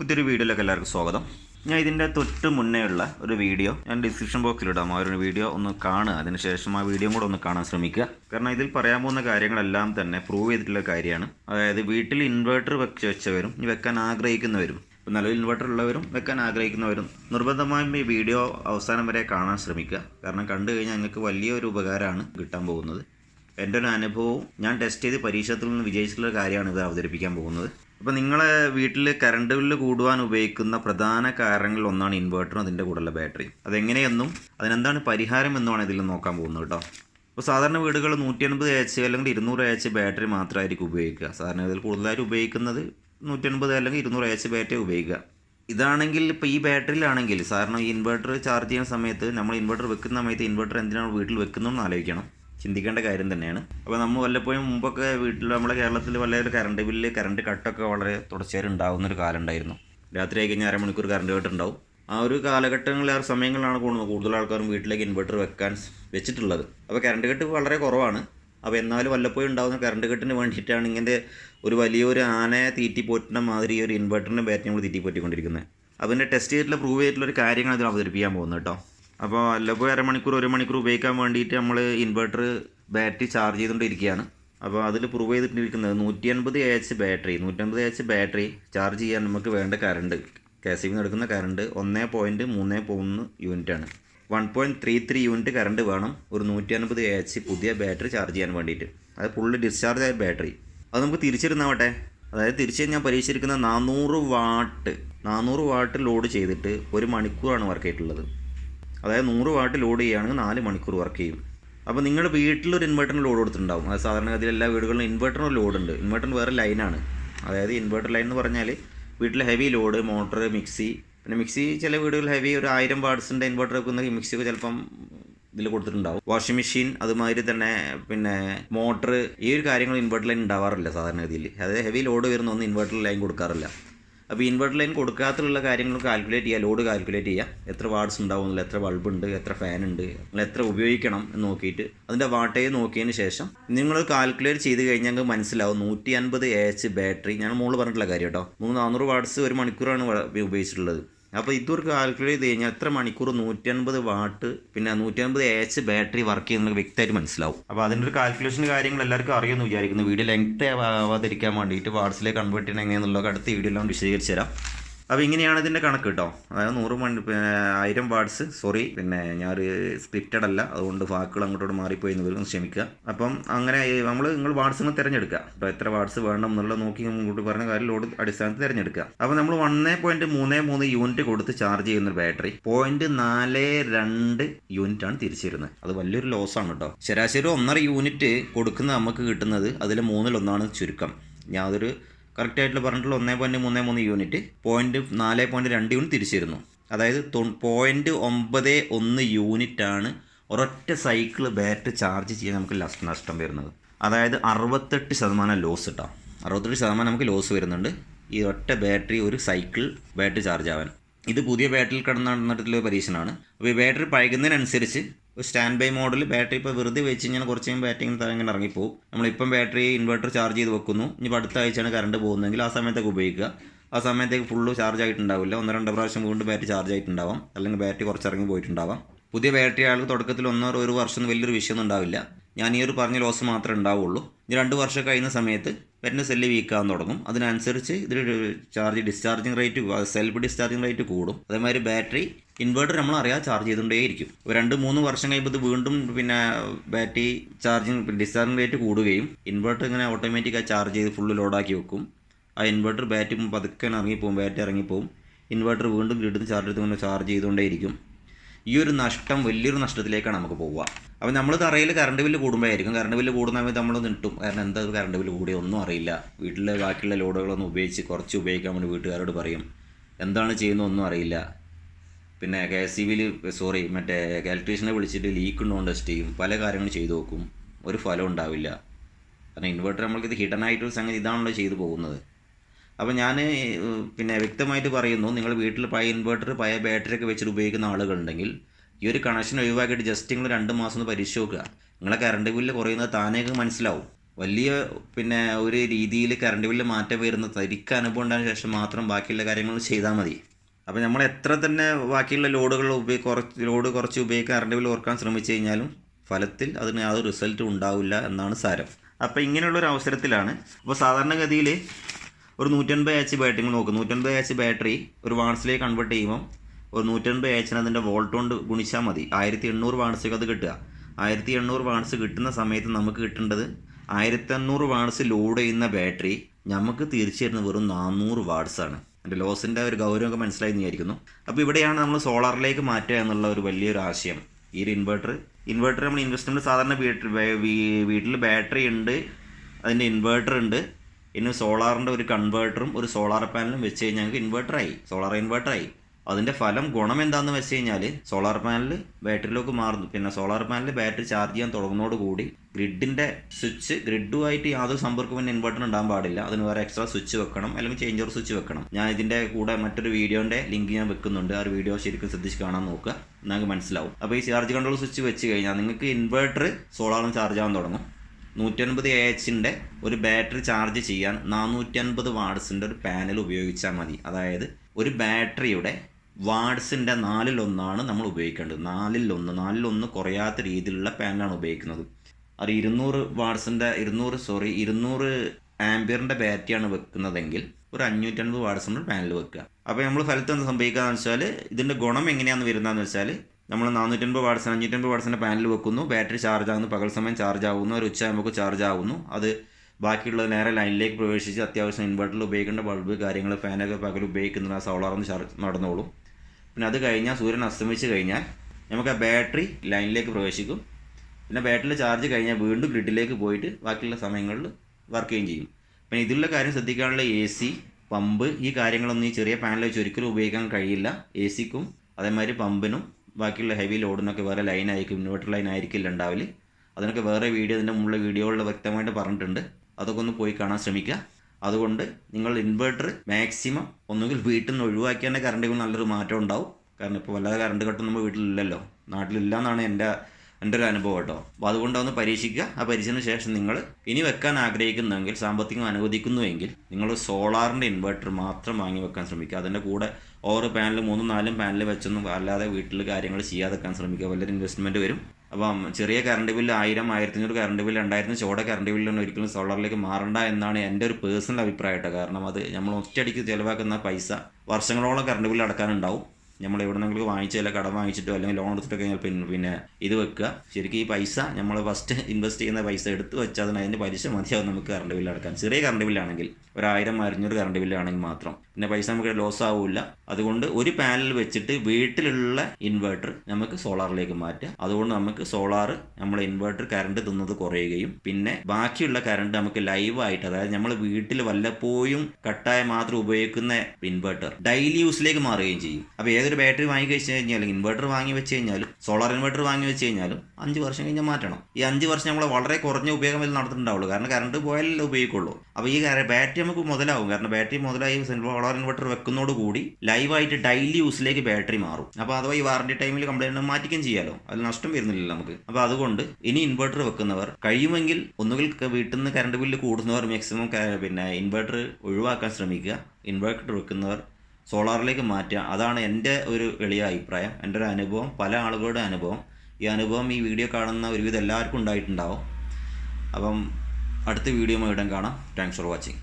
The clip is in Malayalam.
പുതിയൊരു വീഡിയോയിലേക്ക് എല്ലാവർക്കും സ്വാഗതം. ഞാൻ ഇതിന്റെ തൊട്ട് മുന്നേ ഉള്ള ഒരു വീഡിയോ ഞാൻ ഡിസ്ക്രിപ്ഷൻ ബോക്സിൽ ഇടാം. ആ ഒരു വീഡിയോ ഒന്ന് കാണുക. അതിനുശേഷം ആ വീഡിയോ കൂടെ ഒന്ന് കാണാൻ ശ്രമിക്കുക. കാരണം ഇതിൽ പറയാൻ പോകുന്ന കാര്യങ്ങളെല്ലാം തന്നെ പ്രൂവ് ചെയ്തിട്ടുള്ള കാര്യമാണ്. അതായത് വീട്ടിൽ ഇൻവേർട്ടർ വെച്ച് വെച്ചവരും വെക്കാൻ ആഗ്രഹിക്കുന്നവരും ഇപ്പം നിലവിൽ ഇൻവെർട്ടർ ഉള്ളവരും വെക്കാൻ ആഗ്രഹിക്കുന്നവരും നിർബന്ധമായും ഈ വീഡിയോ അവസാനം വരെ കാണാൻ ശ്രമിക്കുക. കാരണം കണ്ടു കഴിഞ്ഞാൽ നിങ്ങൾക്ക് വലിയൊരു ഉപകാരമാണ് കിട്ടാൻ പോകുന്നത്. എന്റെ ഒരു അനുഭവവും ഞാൻ ടെസ്റ്റ് ചെയ്ത് പരീക്ഷത്തിൽ നിന്ന് വിജയിച്ചിട്ടുള്ള കാര്യമാണ് ഇത് അവതരിപ്പിക്കാൻ പോകുന്നത്. അപ്പോൾ നിങ്ങളെ വീട്ടിൽ കറണ്ട് ബില്ല് കൂടുവാൻ ഉപയോഗിക്കുന്ന പ്രധാന കാരണങ്ങളിൽ ഒന്നാണ് ഇൻവേർട്ടറും അതിന്റെ കൂടെയുള്ള ബാറ്ററി അതെങ്ങനെയെന്നും അതിനെന്താണ് പരിഹാരം എന്നുമാണ് ഇതിൽ നോക്കാൻ പോകുന്നത് കേട്ടോ. ഇപ്പോൾ സാധാരണ വീടുകൾ നൂറ്റി അൻപത് എച്ച് അല്ലെങ്കിൽ ഇരുന്നൂറ് എച്ച് ബാറ്ററി മാത്രമായിരിക്കും ഉപയോഗിക്കുക. സാധാരണ ഇതിൽ കൂടുതലായിട്ട് ഉപയോഗിക്കുന്നത് നൂറ്റി അൻപത് അല്ലെങ്കിൽ ഇരുന്നൂറ് എച്ച് ബാറ്ററി ഉപയോഗിക്കുക. ഇതാണെങ്കിൽ ഇപ്പോൾ ഈ ബാറ്ററിയിലാണെങ്കിൽ സാധാരണ ഈ ഇൻവെർട്ടർ ചാർജ് ചെയ്യുന്ന സമയത്ത് നമ്മൾ ഇൻവെർട്ടർ വെക്കുന്ന സമയത്ത് ഇൻവെർട്ടർ എന്തിനാണ് വീട്ടിൽ വെക്കുന്നതെന്ന് ആലോചിക്കണം. ചിന്തിക്കേണ്ട കാര്യം തന്നെയാണ്. അപ്പോൾ നമ്മൾ വല്ലപ്പോഴും മുമ്പൊക്കെ വീട്ടിൽ നമ്മുടെ കേരളത്തിൽ വളരെ കറണ്ട് ബില്ല് കറണ്ട് കട്ടൊക്കെ വളരെ തുടർച്ചയായി ഉണ്ടാകുന്ന ഒരു കാലം ഉണ്ടായിരുന്നു. രാത്രി ആയി കഴിഞ്ഞാൽ അരമണിക്കൂർ കറണ്ട് കേട്ടുണ്ടാവും ആ ഒരു കാലഘട്ടങ്ങളിൽ ആ സമയങ്ങളിലാണ് കൂടുതൽ കൂടുതൽ ആൾക്കാരും വീട്ടിലേക്ക് ഇൻവെർട്ടർ വെക്കാൻ വെച്ചിട്ടുള്ളത്. അപ്പോൾ കറണ്ട് കെട്ട് വളരെ കുറവാണ്. അപ്പോൾ എന്നാലും വല്ലപ്പോഴും ഉണ്ടാകുന്ന കറണ്ട് കട്ടിന് വേണ്ടിയിട്ടാണ് ഇങ്ങനത്തെ ഒരു വലിയൊരു ആനയെ തീറ്റി പോറ്റുന്ന മാതിരി ഒരു ഇൻവെർട്ടറിന്റെ ബാറ്ററി നമ്മൾ തീറ്റി പോറ്റിക്കൊണ്ടിരിക്കുന്നത് അതിന്റെ ടെസ്റ്റ് ചെയ്തിട്ടുള്ള പ്രൂവ് ചെയ്തിട്ടുള്ള ഒരു കാര്യങ്ങൾ അതിൽ അവതരിപ്പിക്കാൻ പോകുന്നത് കേട്ടോ. അപ്പോൾ വല്ലപ്പോൾ അരമണിക്കൂർ ഒരു മണിക്കൂർ ഉപയോഗിക്കാൻ വേണ്ടിയിട്ട് നമ്മൾ ഇൻവെർട്ടർ ബാറ്ററി ചാർജ് ചെയ്തുകൊണ്ടിരിക്കുകയാണ് അപ്പോൾ അതിൽ പ്രൂവ് ചെയ്തിട്ടിരിക്കുന്നത് നൂറ്റി അൻപത് എ എച്ച് ബാറ്ററി നൂറ്റമ്പത് എച്ച് ബാറ്ററി ചാർജ് ചെയ്യാൻ നമുക്ക് വേണ്ട കറണ്ട് കെ ബി എടുക്കുന്ന കറണ്ട് ഒന്ന് പോയിന്റ് മൂന്ന് മൂന്ന് യൂണിറ്റാണ് one point three three unit current വേണം ഒരു നൂറ്റി അൻപത് എ എച്ച് പുതിയ ബാറ്ററി ചാർജ് ചെയ്യാൻ വേണ്ടിയിട്ട്. അത് ഫുള്ള് ഡിസ്ചാർജ് ആയ ബാറ്ററി അത് നമുക്ക് തിരിച്ചിരുന്നാവട്ടെ അതായത് തിരിച്ച് ഞാൻ പരീക്ഷിച്ചിരിക്കുന്ന നാനൂറ് വാട്ട് നാനൂറ് വാട്ട് ലോഡ് ചെയ്തിട്ട് ഒരു മണിക്കൂറാണ് വർക്ക് ചെയ്തിട്ടുള്ളത് അതായത് നൂറ് വാട്ട് ലോഡ് ചെയ്യുകയാണെങ്കിൽ നാല് മണിക്കൂർ വർക്ക് ചെയ്യും. അപ്പോൾ നിങ്ങൾ വീട്ടിലൊരു ഇൻവെർട്ടറിന് ലോഡ് കൊടുത്തിട്ടുണ്ടാവും. അത് സാധാരണഗതിയിൽ എല്ലാ വീടുകളിലും ഇൻവെർട്ടറിന് ലോഡ് ഉണ്ട്. ഇൻവെർട്ടറിന് വേറെ ലൈനാണ് അതായത് ഇൻവെർട്ടർ ലൈൻ എന്ന് പറഞ്ഞാൽ വീട്ടിൽ ഹെവി ലോഡ് മോട്ടർ മിക്സി പിന്നെ മിക്സി ചില വീടുകളിൽ ഹെവി ഒരു ആയിരം വാട്സിന്റെ ഇൻവെർട്ടർ വെക്കുന്ന മിക്സി മിക്സിയൊക്കെ ചിലപ്പം ഇതിൽ കൊടുത്തിട്ടുണ്ടാവും. വാഷിംഗ് മെഷീൻ അതുമാതിരി തന്നെ പിന്നെ മോട്ടർ ഈ ഒരു കാര്യങ്ങൾ ഇൻവെർട്ടർ ലൈൻ ഉണ്ടാവാറില്ല സാധാരണഗതിയിൽ. അതായത് ഹെവി ലോഡ് വരുന്ന ഒന്നും ഇൻവെർട്ടർ ലൈൻ കൊടുക്കാറില്ല. അപ്പോൾ ഇൻവെർട്ടർ ലൈൻ കൊടുക്കാത്തുള്ള കാര്യങ്ങൾ കാൽക്കുലേറ്റ് ചെയ്യുക ലോഡ് കാൽക്കുലേറ്റ് ചെയ്യുക. എത്ര വാട്ട്സ് ഉണ്ടാവുന്നില്ല എത്ര ബൾബ് ഉണ്ട് എത്ര ഫാൻ ഉണ്ട് നിങ്ങൾ എത്ര ഉപയോഗിക്കണം എന്ന് നോക്കിയിട്ട് അതിന്റെ വാട്ടേജ് നോക്കിയതിന് ശേഷം നിങ്ങൾ കാൽക്കുലേറ്റ് ചെയ്ത് കഴിഞ്ഞാൽ നിങ്ങൾക്ക് മനസ്സിലാവും നൂറ്റി അൻപത് എച്ച് ബാറ്ററി ഞാൻ മുകളിൽ പറഞ്ഞിട്ടുള്ള കാര്യം കേട്ടോ. മൂന്ന് നാനൂറ് വാട്ട്സ് ഒരു മണിക്കൂറാണ് ഉപയോഗിച്ചിട്ടുള്ളത്. അപ്പോൾ ഇതൊരു കാൽക്കുലേറ്റ് ചെയ്ത് കഴിഞ്ഞാൽ എത്ര മണിക്കൂർ? നൂറ്റൻപത് വാട്ട് പിന്നെ നൂറ്റൻപത് എച്ച് ബാറ്ററി വർക്ക് ചെയ്യുന്ന വ്യക്തമായിട്ട് മനസ്സിലാവും. അപ്പോൾ അതിന്റെ ഒരു കാൽക്കുലേഷൻ കാര്യങ്ങൾ എല്ലാവർക്കും അറിയുമെന്ന് വിചാരിക്കുന്നു. വീഡിയോ ലെങ്ത് ആവാതിരിക്കാൻ വേണ്ടിയിട്ട് വാട്സിലേക്ക് കൺവേർട്ട് ചെയ്യണം എങ്ങനെയെന്നുള്ളതൊക്കെ അടുത്ത വീഡിയോയിലാണ് വിശദീകരിച്ച് തരാം. അപ്പോൾ ഇങ്ങനെയാണ് ഇതിന്റെ കണക്ക് കേട്ടോ. അതായത് നൂറ് പിന്നെ ആയിരം വാർഡ്സ് സോറി പിന്നെ ഞാൻ സ്ക്രിപ്റ്റഡ് അല്ല. അതുകൊണ്ട് വാക്കുകൾ അങ്ങോട്ടോട് മാറിപ്പോയി എന്ന് വരും ക്ഷമിക്കുക. അപ്പം അങ്ങനെ നമ്മൾ നിങ്ങൾ വാട്സിന് തിരഞ്ഞെടുക്കുക. അപ്പോൾ എത്ര വാർഡ്സ് വേണം എന്നുള്ളത് നോക്കി മുമ്പോട്ട് പറഞ്ഞ കാര്യം ലോഡ് അടിസ്ഥാനത്തിൽ തിരഞ്ഞെടുക്കുക. അപ്പോൾ നമ്മൾ ഒന്നേ പോയിന്റ് മൂന്ന് മൂന്ന് യൂണിറ്റ് കൊടുത്ത് ചാർജ് ചെയ്യുന്ന ബാറ്ററി പോയിന്റ് നാല് രണ്ട് യൂണിറ്റ് ആണ് തിരിച്ചിരുന്നത്. അത് വലിയൊരു ലോസ് ആണ് കേട്ടോ. ശരാശരി ഒന്നര യൂണിറ്റ് കൊടുക്കുന്ന നമുക്ക് കിട്ടുന്നത് അതിൽ മൂന്നിലൊന്നാണ് ചുരുക്കം. ഞാൻ അതൊരു കറക്റ്റ് ആയിട്ടുള്ള പറഞ്ഞിട്ടുള്ള ഒന്നേ പോയിന്റ് മൂന്ന് മൂന്ന് യൂണിറ്റ് പോയിന്റ് നാല് പോയിന്റ് രണ്ട് യൂണിറ്റ് തിരിച്ചിരുന്നു. അതായത് പോയിന്റ് ഒമ്പത് ഒന്ന് യൂണിറ്റ് ആണ് ഒരൊറ്റ സൈക്കിൾ ബാറ്ററി ചാർജ് ചെയ്യാൻ നമുക്ക് നഷ്ടം വരുന്നത്. അതായത് അറുപത്തെട്ട് ശതമാനം ലോസ് കിട്ടാം അറുപത്തെട്ട് ശതമാനം നമുക്ക് ലോസ് വരുന്നുണ്ട്. ഈ ഒറ്റ ബാറ്ററി ഒരു സൈക്കിൾ ബാറ്ററി ചാർജ് ആവാൻ. ഇത് പുതിയ ബാറ്ററിയിൽ കിടന്ന് നടന്നിട്ടുള്ള പരീക്ഷണമാണ്. അപ്പോൾ ഈ ബാറ്ററി പഴകുന്നതിനനുസരിച്ച് സ്റ്റാൻഡ് ബൈ മോഡൽ ബാറ്ററി ഇപ്പോൾ വെറുതെ വെച്ച് കഴിഞ്ഞാൽ കുറച്ച് കഴിയുമ്പോൾ ബാറ്ററി ഇങ്ങനെ ഇങ്ങനെ ഇറങ്ങിപ്പോവും. നമ്മളിപ്പം ബാറ്ററി ഇൻവെർട്ടർ ചാർജ് ചെയ്ത് വെക്കുന്നു. ഇനിയിപ്പോൾ അടുത്ത ആഴ്ചയാണ് കറണ്ട് പോകുന്നതെങ്കിൽ ആ സമയത്തൊക്കെ ഉപയോഗിക്കുക. ആ സമയത്തേക്ക് ഫുള്ള് ചാർജ് ആയിട്ടുണ്ടാവില്ല. ഒന്നോ രണ്ടോ പ്രാവശ്യം വീണ്ടും ബാറ്ററി ചാർജ് ആയിട്ടുണ്ടാവാം. അല്ലെങ്കിൽ ബാറ്ററി കുറച്ച് ഇറങ്ങി പോയിട്ടുണ്ടാവാം. പുതിയ ബാറ്ററി ആൾക്ക് തുടക്കത്തിൽ ഒന്നോ ഒരു വർഷം വലിയൊരു വിഷയമൊന്നും ഉണ്ടാവില്ല. ഞാൻ ഈ ഒരു പറഞ്ഞ ലോസ് മാത്രമേ ഉണ്ടാവുള്ളൂ. ഇനി രണ്ട് വർഷം കഴിയുന്ന സമയത്ത് വരുന്ന സെല്ല് വീക്കാൻ തുടങ്ങും. അതിനനുസരിച്ച് ഇതിൽ charge discharging rate self discharging rate കൂടും. അതേമാതിരി ബാറ്ററി ഇൻവെർട്ടർ നമ്മൾ അറിയാതെ ചാർജ് ചെയ്തുകൊണ്ടേയിരിക്കും. ഒരു രണ്ട് മൂന്ന് വർഷം കഴിയുമ്പോൾ ഇത് വീണ്ടും പിന്നെ ബാറ്ററി ചാർജിങ് ഡിസ്ചാർജിങ് റേറ്റ് കൂടുകയും ഇൻവെർട്ടർ ഇങ്ങനെ ഓട്ടോമാറ്റിക്കായി ചാർജ് ചെയ്ത് ഫുള്ള് ലോഡാക്കി വെക്കും. ആ ഇൻവെർട്ടർ ബാറ്ററി പതുക്കെ ഇറങ്ങിപ്പോവും ബാറ്ററി ഇറങ്ങിപ്പോവും. ഇൻവെർട്ടർ വീണ്ടും ഗ്രിഡിൽ ചാർജ് ചെയ്തുകൊണ്ട് ചാർജ് ചെയ്തുകൊണ്ടേയിരിക്കും. ഈ ഒരു നഷ്ടം വലിയൊരു നഷ്ടത്തിലേക്കാണ് നമുക്ക് പോവുക. അപ്പോൾ നമ്മൾ തറയിൽ കറണ്ട് ബില്ല് കൂടുമ്പോഴായിരിക്കും. കറണ്ട് ബില്ല് കൂടുന്ന സമയത്ത് നമ്മൾ നിട്ടും കാരണം എന്താ കറണ്ട് ബില്ല് കൂടിയ ഒന്നും അറിയില്ല. വീട്ടിലെ ബാക്കിയുള്ള ലോഡുകളൊന്നും ഉപയോഗിച്ച് കുറച്ച് ഉപയോഗിക്കാൻ വേണ്ടി വീട്ടുകാരോട് പറയും. എന്താണ് ചെയ്യുന്നത് ഒന്നും അറിയില്ല. പിന്നെ കെ എസ് സി ബിയിൽ സോറി മറ്റേ ഇലക്ട്രീഷ്യനെ വിളിച്ചിട്ട് ലീക്ക് ഉണ്ടോ ടെസ്റ്റ് ചെയ്യും. പല കാര്യങ്ങളും ചെയ്തു നോക്കും. ഒരു ഫലം ഉണ്ടാവില്ല. കാരണം ഇൻവെർട്ടർ നമ്മൾക്ക് ഇത് ഹിഡൻ ആയിട്ടുള്ള സംഗതി ഇതാണല്ലോ ചെയ്തു പോകുന്നത്. അപ്പോൾ ഞാൻ പിന്നെ വ്യക്തമായിട്ട് പറയുന്നു നിങ്ങൾ വീട്ടിൽ പഴയ ഇൻവെർട്ടർ പഴയ ബാറ്ററി ഒക്കെ വെച്ചിട്ട് ഉപയോഗിക്കുന്ന ആളുകളുണ്ടെങ്കിൽ ഈ ഒരു കണക്ഷൻ ഒഴിവാക്കിയിട്ട് ജസ്റ്റ് നിങ്ങൾ രണ്ട് മാസം ഒന്ന് പരീക്ഷിച്ച് നോക്കുക നിങ്ങളെ കറണ്ട് ബില്ല് കുറയുന്നത് താനേക്ക് മനസ്സിലാവും. വലിയ പിന്നെ ഒരു രീതിയിൽ കറണ്ട് ബില്ല് മാറ്റം വരുന്ന തരിക്ക് അനുഭവം ഉണ്ടായ ശേഷം മാത്രം ബാക്കിയുള്ള കാര്യങ്ങൾ ചെയ്താൽ മതി. അപ്പോൾ നമ്മൾ എത്ര തന്നെ ബാക്കിയുള്ള ലോഡുകൾ ഉപയോഗി കുറച്ച് ലോഡ് കുറച്ച് ഉപയോഗിക്കാൻ കറണ്ട് ബില്ല് ഓർക്കാൻ ശ്രമിച്ചു കഴിഞ്ഞാലും ഫലത്തിൽ അതിന് യാതൊരു റിസൾട്ടും ഉണ്ടാവില്ല എന്നാണ് സാരം. അപ്പോൾ ഇങ്ങനെയുള്ളൊരു അവസരത്തിലാണ്. അപ്പോൾ സാധാരണഗതിയിൽ ഒരു നൂറ്റൻപത് എച്ച് ബാറ്ററി നിങ്ങൾ നോക്കും. നൂറ്റൻപത് എച്ച് ബാറ്ററി ഒരു വാട്സിലേക്ക് കൺവേർട്ട് ചെയ്യുമ്പോൾ ഒരു നൂറ്റൻപത് എച്ചിന് അതിന്റെ വോൾട്ട് കൊണ്ട് ഗുണിച്ചാൽ മതി. ആയിരത്തി എണ്ണൂറ് വാട്സിലേക്ക് അത് കിട്ടുക. ആയിരത്തി എണ്ണൂറ് വാട്സ് കിട്ടുന്ന സമയത്ത് നമുക്ക് കിട്ടേണ്ടത് ആയിരത്തി അഞ്ഞൂറ് വാട്സ് ലോഡ് ചെയ്യുന്ന ബാറ്ററി നമുക്ക് തിരിച്ചു തരുന്നത് വെറും നാനൂറ് വാട്സ് ആണ്. എന്റെ ലോസിന്റെ ഒരു ഗൗരവമൊക്കെ മനസ്സിലായി വിചാരിക്കുന്നു. അപ്പോൾ ഇവിടെയാണ് നമ്മൾ സോളാറിലേക്ക് മാറ്റുക എന്നുള്ള ഒരു വലിയൊരു ആശയം. ഈ ഒരു ഇൻവെർട്ടർ ഇൻവെർട്ടർ നമ്മൾ ഇൻവെസ്റ്റ്മെന്റ് സാധാരണ വീട്ടിൽ വീട്ടിൽ ബാറ്ററി ഉണ്ട് അതിന്റെ ഇൻവെർട്ടർ ഉണ്ട്. ഇനി സോളാറിന്റെ ഒരു കൺവേർട്ടറും ഒരു സോളാർ പാനലും വെച്ച് കഴിഞ്ഞാൽ ഞങ്ങൾക്ക് ഇൻവേർട്ടറായി സോളാർ ഇൻവേർട്ടറായി അതിന്റെ ഫലം ഗുണം എന്താണെന്ന് വെച്ച് കഴിഞ്ഞാൽ സോളാർ പാനൽ ബാറ്ററിയിലേക്ക് മാറുന്നു. പിന്നെ സോളാർ പാനൽ ബാറ്ററി ചാർജ് ചെയ്യാൻ തുടങ്ങുന്നതോടുകൂടി ഗ്രിഡിന്റെ സ്വിച്ച് ഗ്രിഡുമായിട്ട് യാതൊരു സമ്പർക്കം പിന്നെ ഇൻവെർട്ടർ ഉണ്ടാകാൻ പാടില്ല. അതിന് വേറെ എക്സ്ട്രാ സ്വിച്ച് വെക്കണം അല്ലെങ്കിൽ ചേഞ്ചർ സ്വിച്ച് വെക്കണം. ഞാൻ ഇതിന്റെ കൂടെ മറ്റൊരു വീഡിയോന്റെ ലിങ്ക് ഞാൻ വെക്കുന്നുണ്ട്. ആ വീഡിയോ ശരിക്കും ശ്രദ്ധിച്ച് കാണാൻ നോക്കുക. നിങ്ങൾക്ക് മനസ്സിലാവും. അപ്പോൾ ഈ ചാർജ് കൺട്രോൾ സ്വിച്ച് വെച്ച് കഴിഞ്ഞാൽ നിങ്ങൾക്ക് ഇൻവെർട്ടർ സോളാറും ചാർജ് ആവാൻ തുടങ്ങും. നൂറ്റൻപത് എ എച്ചിന്റെ ഒരു ബാറ്ററി ചാർജ് ചെയ്യാൻ നാനൂറ്റൻപത് വാട്സിന്റെ ഒരു പാനൽ ഉപയോഗിച്ചാൽ മതി. അതായത് ഒരു ബാറ്ററിയുടെ വാട്സിന്റെ നാലിലൊന്നാണ് നമ്മൾ ഉപയോഗിക്കേണ്ടത്. നാലിലൊന്ന് നാലിലൊന്ന് കുറയാത്ത രീതിയിലുള്ള പാനലാണ് ഉപയോഗിക്കുന്നത്. അത് ഇരുന്നൂറ് വാട്സിന്റെ ഇരുന്നൂറ് സോറി ഇരുന്നൂറ് ആംബിയറിന്റെ ബാറ്ററിയാണ് വെക്കുന്നതെങ്കിൽ ഒരു അഞ്ഞൂറ്റൻപത് വാട്സിന്റെ പാനൽ വെക്കുക. അപ്പോൾ നമ്മൾ ഫലത്ത് എന്ത് സംഭവിക്കുകയെന്ന് വെച്ചാൽ ഇതിന്റെ ഗുണം എങ്ങനെയാണ് വരുന്നതെന്ന് വെച്ചാൽ നമ്മൾ നാനൂറ്റൻപത് വാട്സിന് അഞ്ഞൂറ്റൻപത് വാട്സിന്റെ പാനൽ വെക്കുന്നു. ബാറ്ററി ചാർജ് ആകുന്നു പകൽ സമയം ചാർജ് ആകുന്നു ഒരു ഉച്ചയാകുമ്പോൾ ചാർജ് ആകുന്നു. അത് ബാക്കിയുള്ള നേരെ ലൈനിലേക്ക് പ്രവേശിച്ച് അത്യാവശ്യം ഇൻവെർട്ടറിൽ ഉപയോഗിക്കേണ്ട ബൾബ് കാര്യങ്ങൾ ഫാനൊക്കെ പകൽ ഉപയോഗിക്കുന്ന ആ സോളാറൊന്ന് ചാർജ് നടന്നോളും. പിന്നെ അത് കഴിഞ്ഞാൽ സൂര്യൻ അസ്തമിച്ച് കഴിഞ്ഞാൽ നമുക്ക് ആ ബാറ്ററി ലൈനിലേക്ക് പ്രവേശിക്കും. പിന്നെ ബാറ്ററിയിൽ ചാർജ് കഴിഞ്ഞാൽ വീണ്ടും ഗ്രിഡിലേക്ക് പോയിട്ട് ബാക്കിയുള്ള സമയങ്ങളിൽ വർക്ക് ചെയ്യുകയും ചെയ്യും. പിന്നെ ഇതിലുള്ള കാര്യം ശ്രദ്ധിക്കാനുള്ള എ സി പമ്പ് ഈ കാര്യങ്ങളൊന്നും ഈ ചെറിയ പാനൽ വെച്ച് ഒരിക്കലും ഉപയോഗിക്കാൻ കഴിയില്ല. എ സിക്കും അതേമാതിരി പമ്പിനും ബാക്കിയുള്ള ഹെവി ലോഡിനൊക്കെ വേറെ ലൈൻ ആയിരിക്കും ഇൻവെർട്ടർ ലൈൻ ആയിരിക്കില്ല ഉണ്ടാവില്ല അതിനൊക്കെ വേറെ വീഡിയോ ഇതിന്റെ മുകളിലെ വീഡിയോകളിൽ വ്യക്തമായിട്ട് പറഞ്ഞിട്ടുണ്ട്. അതൊക്കെ ഒന്ന് പോയി കാണാൻ ശ്രമിക്കുക. അതുകൊണ്ട് നിങ്ങൾ ഇൻവെർട്ടർ മാക്സിമം ഒന്നുകിൽ വീട്ടിൽ നിന്ന് ഒഴിവാക്കിയാൽ തന്നെ കറണ്ട് ബിൽ നല്ലൊരു മാറ്റം ഉണ്ടാവും. കാരണം ഇപ്പോൾ വല്ലാതെ കറണ്ട് കട്ട് നമ്മൾ വീട്ടിലില്ലല്ലോ. നാട്ടിലില്ല എന്നാണ് എന്റെ എന്റെ ഒരു അനുഭവം കേട്ടോ. അപ്പോൾ അതുകൊണ്ട് ഒന്ന് പരീക്ഷിക്കുക. ആ പരീക്ഷണ ശേഷം നിങ്ങൾ ഇനി വെക്കാൻ ആഗ്രഹിക്കുന്നെങ്കിൽ സാമ്പത്തികം അനുവദിക്കുന്നുവെങ്കിൽ നിങ്ങൾ സോളാറിന്റെ ഇൻവെർട്ടർ മാത്രം വാങ്ങി വെക്കാൻ ശ്രമിക്കുക. അതിന്റെ കൂടെ ഓരോ പാനൽ മൂന്നും നാലും പാനൽ വെച്ചൊന്നും അല്ലാതെ വീട്ടിൽ കാര്യങ്ങൾ ചെയ്യാതെ വെക്കാൻ ശ്രമിക്കുക. വലിയൊരു ഇൻവെസ്റ്റ്മെന്റ് വരും. അപ്പം ചെറിയ കറണ്ട് ബില്ല് ആയിരം ആയിരത്തിഞ്ഞൂറ് കറണ്ട് ബില്ല് രണ്ടായിരത്തിന് ചോട കറണ്ട് ബില്ലൊന്നും ഒരിക്കലും സോളറിലേക്ക് മാറണ്ട എന്നാണ് എന്റെ ഒരു പേഴ്സണൽ അഭിപ്രായം കാരണം അത് നമ്മൾ ഒറ്റയടിക്ക് ചിലവാക്കുന്ന പൈസ വർഷങ്ങളോളം കറണ്ട് ബില്ല് അടക്കാനുണ്ടാവും. നമ്മൾ എവിടെന്നെങ്കിലും നിന്നെങ്കിലും അല്ലെങ്കിൽ കടം വാങ്ങിച്ചിട്ടോ അല്ലെങ്കിൽ ലോൺ എടുത്തിട്ടൊക്കെ പിന്നെ പിന്നെ ഇത് വെക്കുക. ശരിക്കും ഈ പൈസ നമ്മൾ ഫസ്റ്റ് ഇൻവെസ്റ്റ് ചെയ്യുന്ന പൈസ എടുത്ത് വെച്ചാൽ അതിന് അതിന്റെ പലിശ മതിയാവും നമുക്ക് കറണ്ട് ബില്ല് അടക്കാൻ. ചെറിയ കറണ്ട് ബില്ലാണെങ്കിൽ ഒരായിരം അഞ്ഞൂറ് കറണ്ട് ബില്ലാണെങ്കിൽ മാത്രം. പിന്നെ പൈസ നമുക്ക് ലോസ് ആവില്ല. അതുകൊണ്ട് ഒരു പാനൽ വെച്ചിട്ട് വീട്ടിലുള്ള ഇൻവെർട്ടർ നമുക്ക് സോളാറിലേക്ക് മാറ്റാം അതുകൊണ്ട് നമുക്ക് സോളാർ നമ്മുടെ ഇൻവെർട്ടർ കറണ്ട് തിന്നത് കുറയുകയും പിന്നെ ബാക്കിയുള്ള കറണ്ട് നമുക്ക് ലൈവായിട്ട് അതായത് നമ്മൾ വീട്ടിൽ വല്ലപ്പോഴും കട്ടായ മാത്രം ഉപയോഗിക്കുന്ന ഇൻവെർട്ടർ ഡെയിലി യൂസിലേക്ക് മാറുകയും ചെയ്യും. അപ്പോൾ ഏതൊരു ബാറ്ററി വാങ്ങി കഴിച്ച് കഴിഞ്ഞാൽ ഇൻവെർട്ടർ വാങ്ങി വെച്ച് കഴിഞ്ഞാലും സോളാർ ഇൻവെർട്ടർ വാങ്ങി വെച്ച് കഴിഞ്ഞാലും അഞ്ച് വർഷം കഴിഞ്ഞാൽ മാറ്റണം. ഈ അഞ്ച് വർഷം നമ്മൾ വളരെ കുറഞ്ഞ ഉപയോഗം ഇത് നടത്തുന്നുണ്ടാവുള്ളൂ കാരണം കറണ്ട് പോയാലല്ലേ ഉപയോഗിക്കുള്ളൂ. അപ്പോൾ ഈ ബാറ്ററി നമുക്ക് മുതലാവും. കാരണം ബാറ്ററി മുതലായി സോളാർ ഇൻവെർട്ടർ വെക്കുന്നതോട് കൂടി ലൈവായിട്ട് ഡെയിലി യൂസിലേക്ക് ബാറ്ററി മാറും. അപ്പോൾ അഥവാ ഈ വാറണ്ടി ടൈമിൽ കംപ്ലൈന്റ് മാറ്റിക്കുകയും ചെയ്യാലോ. അതിൽ നഷ്ടം വരുന്നില്ല നമുക്ക്. അപ്പോൾ അതുകൊണ്ട് ഇനി ഇൻവെർട്ടർ വെക്കുന്നവർ കഴിയുമെങ്കിൽ ഒന്നുകിൽ വീട്ടിൽ നിന്ന് കറണ്ട് ബില്ല് കൂടുന്നവർ മാക്സിമം പിന്നെ ഇൻവെർട്ടർ ഒഴിവാക്കാൻ ശ്രമിക്കുക. ഇൻവെർട്ടർ വെക്കുന്നവർ സോളാറിലേക്ക് മാറ്റുക. അതാണ് എന്റെ ഒരു എളിയ അഭിപ്രായം എന്റെ ഒരു അനുഭവം പല ആളുകളുടെ അനുഭവം. ഈ അനുഭവം ഈ വീഡിയോ കാണുന്ന ഒരുവിധം എല്ലാവർക്കും ഉണ്ടായിട്ടുണ്ടാവും. അപ്പം അടുത്ത വീഡിയോ ഇടം കാണാം. Thanks for watching